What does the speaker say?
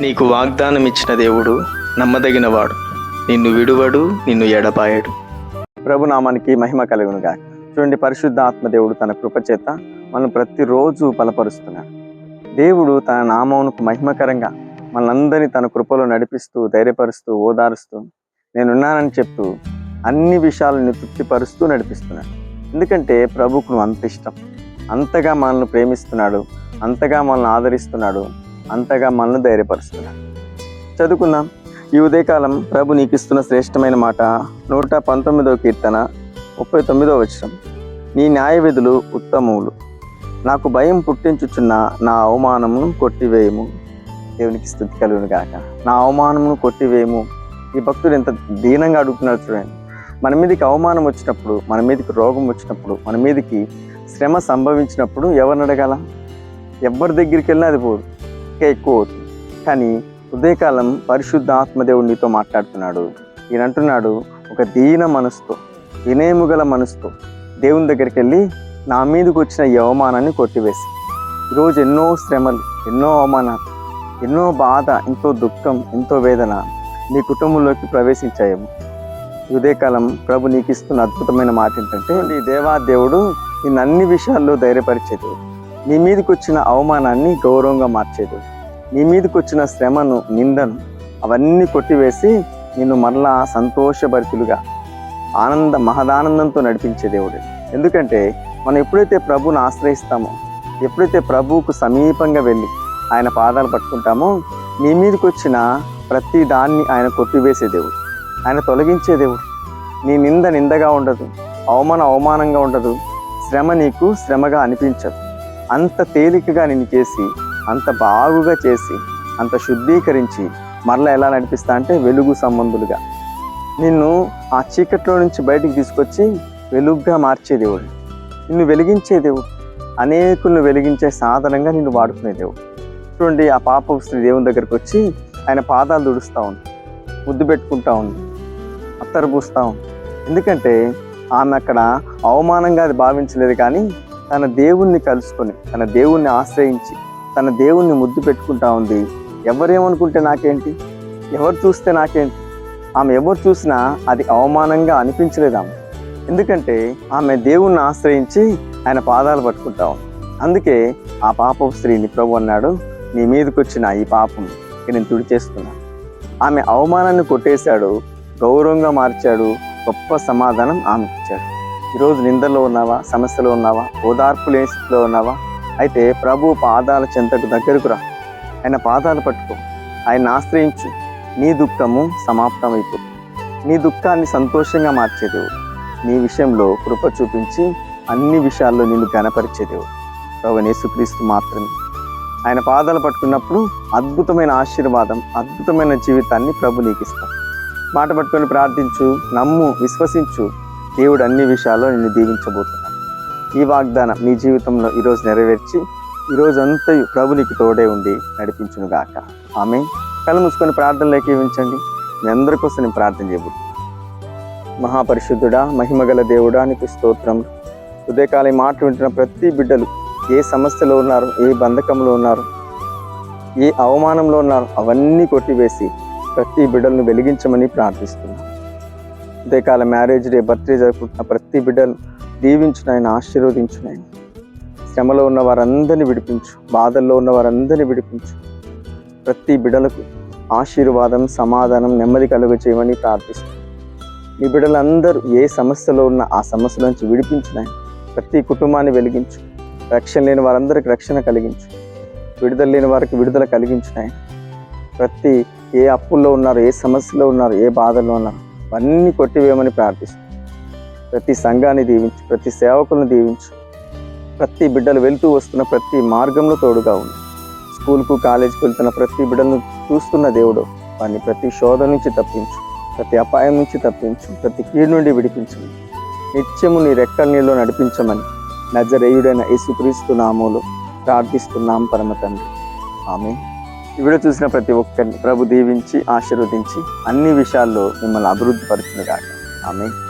నీకు వాగ్దానం ఇచ్చిన దేవుడు నమ్మదగినవాడు. నిన్ను విడువడు నిన్ను ఎడపాయడు ప్రభునామానికి మహిమ కలుగును గాక చూడండి పరిశుద్ధ ఆత్మదేవుడు తన కృప చేత మనం ప్రతిరోజు బలపరుస్తున్నాడు. దేవుడు తన నామమునకు మహిమకరంగా మనందరినీ తన కృపలో నడిపిస్తూ ధైర్యపరుస్తూ ఓదారుస్తూ నేనున్నానని చెప్తూ అన్ని విషయాలను తృప్తిపరుస్తూ నడిపిస్తున్నాడు. ఎందుకంటే ప్రభుకు నువ్వు అంత ఇష్టం. అంతగా మనల్ని ప్రేమిస్తున్నాడు. అంతగా మనల్ని ఆదరిస్తున్నాడు. అంతగా మనల్ని ధైర్యపరుస్తున్నాడు చదువుకుందాం. ఈ ఉదయకాలం ప్రభు నీకు ఇస్తున్న శ్రేష్టమైన మాట నూట పంతొమ్మిదవ కీర్తన ముప్పై తొమ్మిదవ వచనం. నీ న్యాయ విధులు ఉత్తమములు నాకు భయం పుట్టించుచున్న నా అవమానమును కొట్టివేయము. దేవునికి స్థుతి కలుగును గాక. నా అవమానమును కొట్టివేయము. ఈ భక్తుడు ఎంత దీనంగా అడుగుతున్నాడు చూడండి. మన మీదకి అవమానం వచ్చినప్పుడు మన మీదకి రోగం వచ్చినప్పుడు మన మీదకి శ్రమ సంభవించినప్పుడు ఎవరిని అడగాల? ఎవరి దగ్గరికి వెళ్ళినా అది పోదు. ఇంకా ఎక్కువ అవుతుంది కానీ ఉదయకాలం పరిశుద్ధ ఆత్మదేవుడు నీతో మాట్లాడుతున్నాడు. ఈయన అంటున్నాడు ఒక దీన మనసుతో వినయము గల మనసుతో దేవుని దగ్గరికి వెళ్ళి నా మీదకి వచ్చిన ఈ అవమానాన్ని కొట్టివేసి ఈరోజు ఎన్నో శ్రమలు ఎన్నో అవమానాలు ఎన్నో బాధ ఎంతో దుఃఖం ఎంతో వేదన నీ కుటుంబంలోకి ప్రవేశించాయేమో. ఉదయకాలం ప్రభు నీకు ఇస్తున్న అద్భుతమైన మాట ఏంటంటే ఈ దేవా దేవుడు నిన్ను అన్ని విషయాల్లో ధైర్యపరిచేది. నీ మీదకి వచ్చిన అవమానాన్ని గౌరవంగా మార్చేది. నీ మీదకి వచ్చిన శ్రమను నిందను అవన్నీ కొట్టివేసి నిన్ను మరలా సంతోషభరితులుగా ఆనంద మహదానందంతో నడిపించే దేవుడు. ఎందుకంటే మనం ఎప్పుడైతే ప్రభువుని ఆశ్రయిస్తామో ఎప్పుడైతే ప్రభువుకు సమీపంగా వెళ్ళి ఆయన పాదాలు పట్టుకుంటామో నీ మీదకి వచ్చిన ప్రతి దాన్ని ఆయన కొట్టివేసే దేవుడు. ఆయన తొలగించే దేవుడు. నీ నింద నిందగా ఉండదు అవమానం అవమానంగా ఉండదు శ్రమ నీకు శ్రమగా అనిపించదు. అంత తేలికగా నిన్ను చేసి అంత బాగుగా చేసి అంత శుద్ధీకరించి మరలా ఎలా నడిపిస్తా అంటే వెలుగు సంబంధులుగా. నిన్ను ఆ చీకట్లో నుంచి బయటికి తీసుకొచ్చి వెలుగుగా మార్చే దేవుడు. నిన్ను వెలిగించే దేవుడు. అనేకులను వెలిగించే సాధనంగా నిన్ను వాడుకునే దేవుడు. చూడండి ఆ పాప స్త్రీ దేవుని దగ్గరకు వచ్చి ఆయన పాదాలు దుడుస్తూ ఉంది. ముద్దు పెట్టుకుంటా ఉంది. అత్తరు పూస్తూ ఉంది. ఎందుకంటే ఆమె అక్కడ అవమానంగా అది భావించలేదు కానీ తన దేవుణ్ణి కలుసుకొని తన దేవుణ్ణి ఆశ్రయించి తన దేవుణ్ణి ముద్దు పెట్టుకుంటా ఉంది. ఎవరేమనుకుంటే నాకేంటి? ఎవరు చూస్తే నాకేంటి? ఆమె ఎవరు చూసినా అది అవమానంగా అనిపించలేదు ఆమె. ఎందుకంటే ఆమె దేవుణ్ణి ఆశ్రయించి ఆయన పాదాలు పట్టుకుంటా ఉంది. అందుకే ఆ పాప స్త్రీని ప్రభు అన్నాడు నీ మీదకి వచ్చిన ఈ పాపం నేను నేను తుడిచేస్తున్నా ఆమె అవమానాన్ని కొట్టేశాడు గౌరవంగా మార్చాడు గొప్ప సమాధానం ఆమెకిచ్చాడు. ఈరోజు నిందలో ఉన్నావా? సమస్యలో ఉన్నావా? ఓదార్పు లేని స్థితిలో ఉన్నావా? అయితే ప్రభు పాదాల చెంతకు దగ్గరకు రా. ఆయన పాదాలు పట్టుకో. ఆయన ఆశ్రయించు. నీ దుఃఖము సమాప్తమైపోతుంది నీ దుఃఖాన్ని సంతోషంగా మార్చేదేవు నీ విషయంలో కృప చూపించి అన్ని విషయాల్లో నిన్ను గణపరిచేదేవు ప్రభు యేసుక్రీస్తు మాత్రమే. ఆయన పాదాలు పట్టుకున్నప్పుడు అద్భుతమైన ఆశీర్వాదం అద్భుతమైన జీవితాన్ని ప్రభు నీకు ఇస్తాడు మాట పట్టుకొని ప్రార్థించు నమ్ము విశ్వసించు. దేవుడు అన్ని విషయాల్లో నిన్ను దీవించబోతున్నాడు ఈ వాగ్దానం నీ జీవితంలో ఈరోజు నెరవేర్చి ఈరోజు అంతయు ప్రభు నీకు తోడే ఉండి నడిపించును గాక. ఆమె కళ్ళు మూసుకొని ప్రార్థనలు ఏకీవించండి మీ అందరి కోసం నేను ప్రార్థన చేయబోతున్నాను మహాపరిశుద్ధుడా మహిమగల దేవుడా నీకు స్తోత్రం ఉదయకాలం మాట వింటున్న ప్రతి బిడ్డలు ఏ సమస్యలో ఉన్నారు ఏ బంధకంలో ఉన్నారు ఏ అవమానంలో ఉన్నారు అవన్నీ కొట్టివేసి ప్రతి బిడ్డలను వెలిగించమని ప్రార్థిస్తున్నాను ఉదయకాల మ్యారేజ్ డే బర్త్డే జరుపుకుంటున్న ప్రతి బిడ్డలు బిడ్డను దీవించునాయన ఆశీర్వదించునాయన శ్రమలో ఉన్న వారందరినీ విడిపించు బాధల్లో ఉన్న వారందరినీ విడిపించు. ప్రతి బిడ్డలకు ఆశీర్వాదం సమాధానం నెమ్మది కలుగ చేయమని ప్రార్థిస్తున్నాను నీ బిడ్డలందరూ ఏ సమస్యలో ఉన్న ఆ సమస్య నుంచి విడిపించినాయి ప్రతి కుటుంబాన్ని వెలిగించు. రక్షణ లేని వారందరికి రక్షణ కలిగించు. విడుదల లేని వారికి విడుదల కలిగించినాయి ప్రతి ఏ అప్పుల్లో ఉన్నారు ఏ సమస్యలో ఉన్నారు ఏ బాధల్లో ఉన్నారు అవన్నీ కొట్టివేయమని ప్రార్థిస్తున్నాను ప్రతి సంఘాన్ని దీవించు ప్రతి సేవకులను దీవించు. ప్రతి బిడ్డలు వెళ్తూ వస్తున్న ప్రతి మార్గంలో తోడుగా ఉంది స్కూల్కు కాలేజీకి వెళ్తున్న ప్రతి బిడ్డలను చూస్తున్న దేవుడు. వారిని ప్రతి శోధ నుంచి తప్పించు. ప్రతి అపాయం నుంచి తప్పించు. ప్రతి కీడు నుండి విడిపించు. నిత్యము నీ రెక్కల నీళ్ళు నడిపించమని నజరేయుడైన యేసుక్రీస్తు నామములో ప్రార్థిస్తున్నాం పరమ తండ్రి. ఆమె ఈ చూసిన ప్రతి ఒక్కరిని ప్రభు దీవించి ఆశీర్వదించి అన్ని విషయాల్లో మిమ్మల్ని అభివృద్ధి పరుచునుగాక. ఆమె